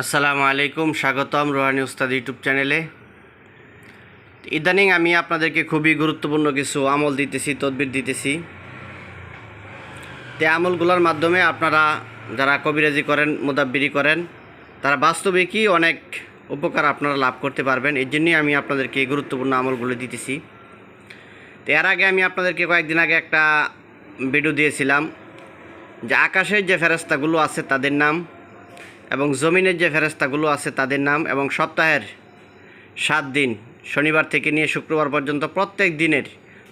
আসসালামু আলাইকুম, স্বাগতম রোহানি উস্তাদ ইউটিউব চ্যানেলে। ইদানিং আমি আপনাদেরকে খুবই গুরুত্বপূর্ণ কিছু আমল দিতেছি, তদবির দিতেছি। তে আমলগুলোর মাধ্যমে আপনারা যারা কবিরাজি করেন, মুদাব্বিরি করেন, তারা বাস্তবিকই অনেক উপকার আপনারা লাভ করতে পারবেন। এর জন্যই আমি আপনাদেরকে গুরুত্বপূর্ণ আমলগুলো দিতেছি। তো এর আগে আমি আপনাদেরকে কয়েকদিন আগে একটা ভিডিও দিয়েছিলাম, যে আকাশের যে ফেরস্তাগুলো আছে, তাদের নাম এবং জমিনের যে ফেরস্তাগুলো আছে তাদের নাম এবং সপ্তাহের সাত দিন, শনিবার থেকে নিয়ে শুক্রবার পর্যন্ত প্রত্যেক দিনের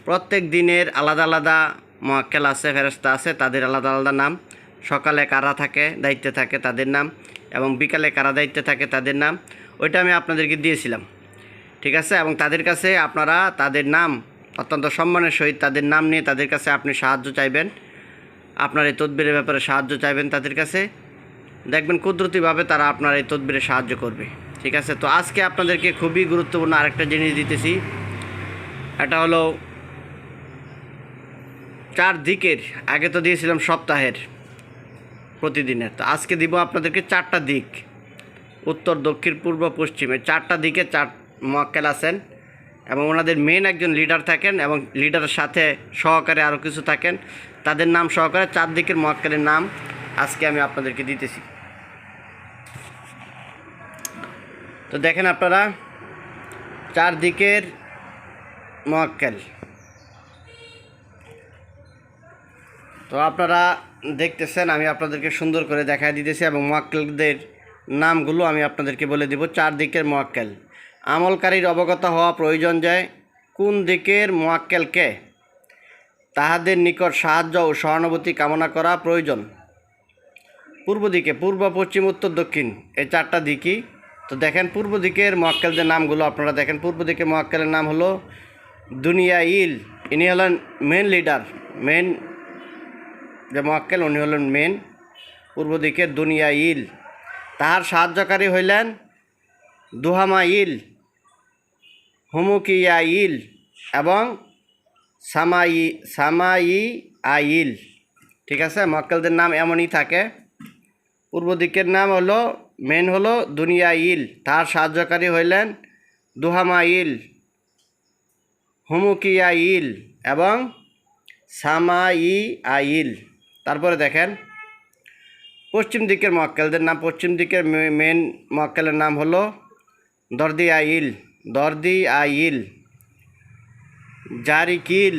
প্রত্যেক দিনের আলাদা আলাদা মোয়াক্কেল আছে ফেরস্তা আছে, তাদের আলাদা আলাদা নাম। সকালে কারা থাকে, দায়িত্বে থাকে তাদের নাম এবং বিকালে কারা দায়িত্বে থাকে তাদের নাম। ওইটা আমি আপনাদেরকে দিয়েছিলাম, ঠিক আছে? এবং তাদের কাছে আপনারা তাদের নাম, অত্যন্ত সম্মানের সহিত তাদের নাম নিয়ে তাদের কাছে আপনি সাহায্য চাইবেন। আপনার এই তদবিরের ব্যাপারে সাহায্য চাইবেন তাদের কাছে। দেখবেন কুদরতিভাবে তারা আপনার এই তদবিরে সাহায্য করবে। ঠিক আছে? তো আজকে আপনাদেরকে খুবই গুরুত্বপূর্ণ আরেকটা জিনিস দিতেছি। এটা হলো চার দিকের আগে তো দিয়েছিলাম সপ্তাহের প্রতিদিনের। তো আজকে দিব আপনাদেরকে চারটা দিক। উত্তর, দক্ষিণ, পূর্ব, পশ্চিমে। চারটা দিকে চার মক্কেল আছেন এবং ওনাদের মেন একজন লিডার থাকেন এবং লিডারের সাথে সহকারে আরও কিছু থাকেন। তাদের নাম সহকারে চার দিকের মক্কেলের নাম আজকে আমি আপনাদেরকে দিতেছি। তো দেখেন আপনারা, চারদিকের মক্কেল তো আপনারা দেখতেছেন, আমি আপনাদেরকে সুন্দর করে দেখায় দিতেছি এবং মোয়াক্কেলদের নামগুলো আমি আপনাদেরকে বলে দিব, চারদিকের মোয়াক্কেল আমলকারীর অবগত হওয়া প্রয়োজন যে, কোন দিকের মোয়াক্কেলকে তাহাদের নিকট সাহায্য ও সহানুভূতি কামনা করা প্রয়োজন। পূর্ব দিকে, পূর্ব, পশ্চিম, উত্তর, দক্ষিণ, এই চারটা দিকই তো দেখেন পূর্ব দিকের মোয়াক্কেলদের নামগুলো, আপনারা দেখেন পূর্ব দিকে মোয়াক্কেলের নাম হলো দুনিয়া ইল। ইনি হলেন মেন লিডার মেন যে মোয়াক্কেল উনি হলেন মেন পূর্ব দিকে দুনিয়া ইল। তাহার সাহায্যকারী হইলেন দুহামা ইল, হুমুকিয়া ইল এবং সামাই সামাই আইল ঠিক আছে? মক্কেলদের নাম এমনই থাকে। পূর্ব দিকের নাম হলো মেন হলো দুনিয়া ইল, তার সাহায্যকারী হইলেন দুহামা ইল, হুমুকিয়া ইল এবং সামাই আইল তারপরে দেখেন, পশ্চিম দিকের মক্কেলদের নাম, পশ্চিম দিকের মেন মক্কেলের নাম হলো দর্দি আইল দর্দি আইল জারিকিল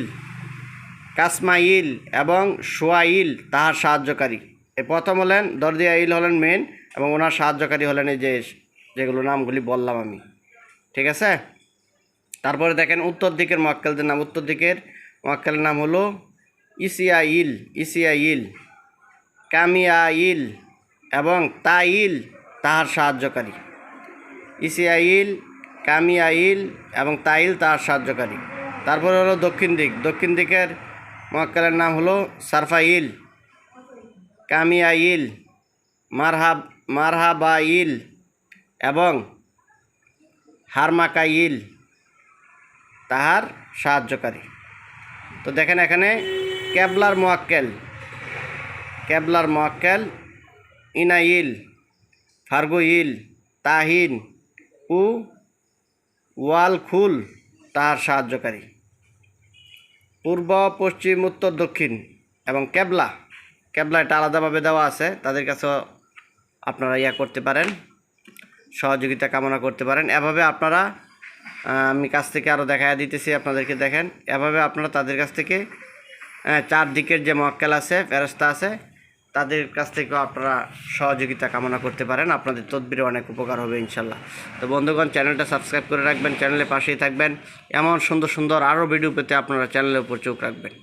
কাসমাইল এবং সোয়াইল তাহার সাহায্যকারী। এই প্রথম হলেন দর্দি আইল হলেন মেন এবং ওনার সাহায্যকারী হলেন এই যে যেগুলো নামগুলি বললাম আমি। ঠিক আছে? তারপরে দেখেন উত্তর দিকের মক্কেলদের নাম। উত্তর দিকের মক্কেলের নাম হলো ইসিয়াইল ইসিয়াইল, কামিয়াইল এবং তাইল তাহার সাহায্যকারী। ইসিয়াইল, কামিয়াইল এবং তাইল তাহার সাহায্যকারী। তারপরে হলো দক্ষিণ দিক। দক্ষিণ দিকের মক্কেলের নাম হলো সারফাইল, কামিয়াইল, মারহাব মারহাবাইল এবং হারমাকাইল তাহার সাহায্যকারী। তো দেখেন এখানে ক্যাবলার মোয়াক্কেল ক্যাবলার মোয়াক্কেল, ইনাইল, ফার্গুইল, তাহিন উ ওয়ালখুল তাহার সাহায্যকারী। পূর্ব, পশ্চিম, উত্তর, দক্ষিণ এবং ক্যাবলা ক্যাবলা এটা আলাদাভাবে দেওয়া আছে, তাদের কাছেও আপনারা ইয়া করতে পারেন, সহযোগিতা কামনা করতে পারেন। এভাবে আপনারা আমি কাছ থেকে আরও দেখা দিতেছি, আপনাদেরকে দেখেন। এভাবে আপনারা তাদের কাছ থেকে চারদিকের যে মক্কেল আছে ফেরস্তা আছে, তাদের কাছ থেকেও আপনারা সহযোগিতা কামনা করতে পারেন। আপনাদের তদবিরে অনেক উপকার হবে, ইনশাল্লাহ। তো বন্ধুগণ, চ্যানেলটা সাবস্ক্রাইব করে রাখবেন, চ্যানেলের পাশেই থাকবেন। এমন সুন্দর সুন্দর আরও ভিডিও পেতে আপনারা চ্যানেলের উপর চোখ রাখবেন।